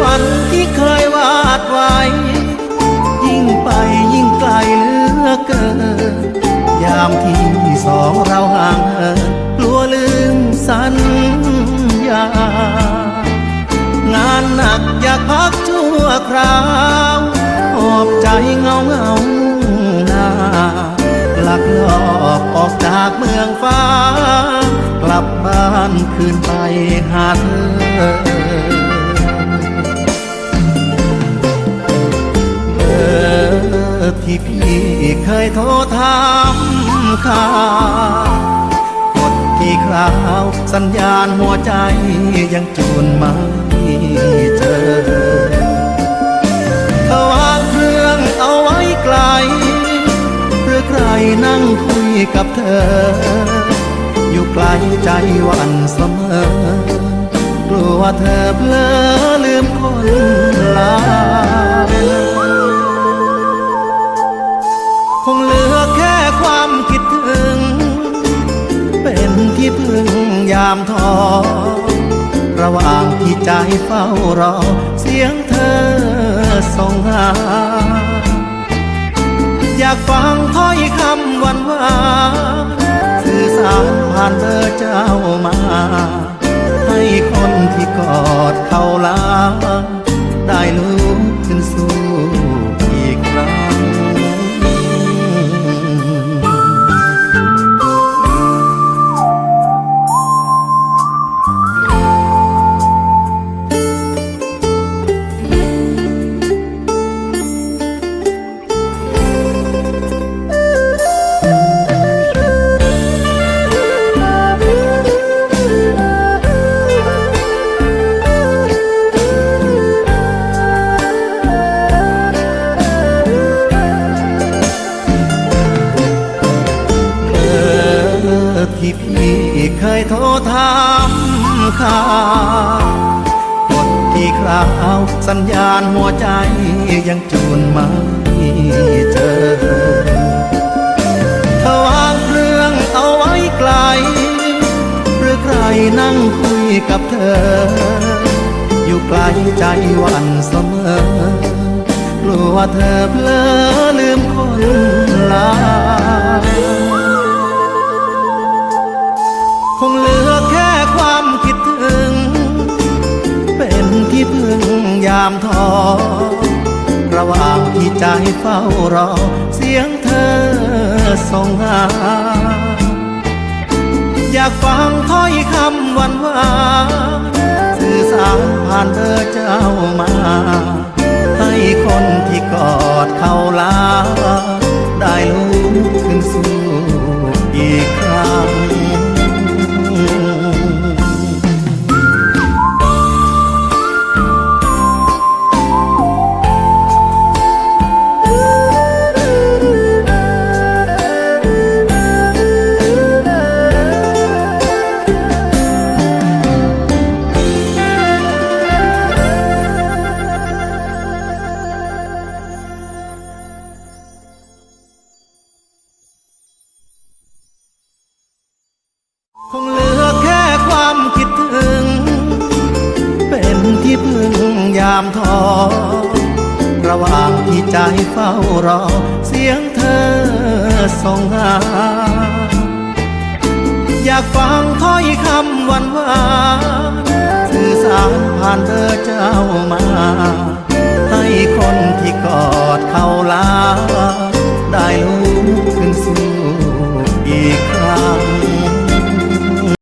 ฝันที่เคยวาดไว้ ยิ่งไปยิ่งไกลเหลือเกิน ยามที่สองเราห่างเหินกลัวลืมสัญญา งานหนักอยากพักชั่วคราวหอบใจเงาเงาหน้าหลักลอบออกจากเมืองฟ้า กลับบ้านคืนไปหาเธอ ร์ที่พี่เคยโทรถามข่าวกดที่คราวสัญญาณหัวใจยังจูนไม่เจอเขาวางเครื่องเอาไว้ไกล หรือใครนั่งคุยกับเธอ อยู่ไกลใจวันเสมอ กลัวเธอเพลอลืมคนลา ที่พึ่งยามท้อระหว่างที่ใจเฝ้ารอ เสียงเธอส่งหา อยากฟังถ้อยคำวานวานสื่อสารผ่านเบอเจ้ามา ให้คนที่กอดเขาลา กดที่คราวสัญญาณหัวใจยังจูนไม่เจอวางเครื่องเอาไว้ไกล หรือใครนั่งคุยกับเธอ อยู่ไกลใจวันเสมอ กลัวเธอเพลอลืมคนลาามท้อระหว่างที่ใจเฝ้ารอ เสียงเธอส่งหา อยากฟังถ้อยคำหวานหวานสื่อสารผ่านเบอร์เจ้ามา ให้คนที่กอดเขาลา ได้ลุกขึ้นสู้ามท้อระหว่างที่ใจเฝ้ารอ เสียงเธอส่งหา อยากฟังถ้อยคำหวานหวานสื่อสารผ่านเธอเจ้ามา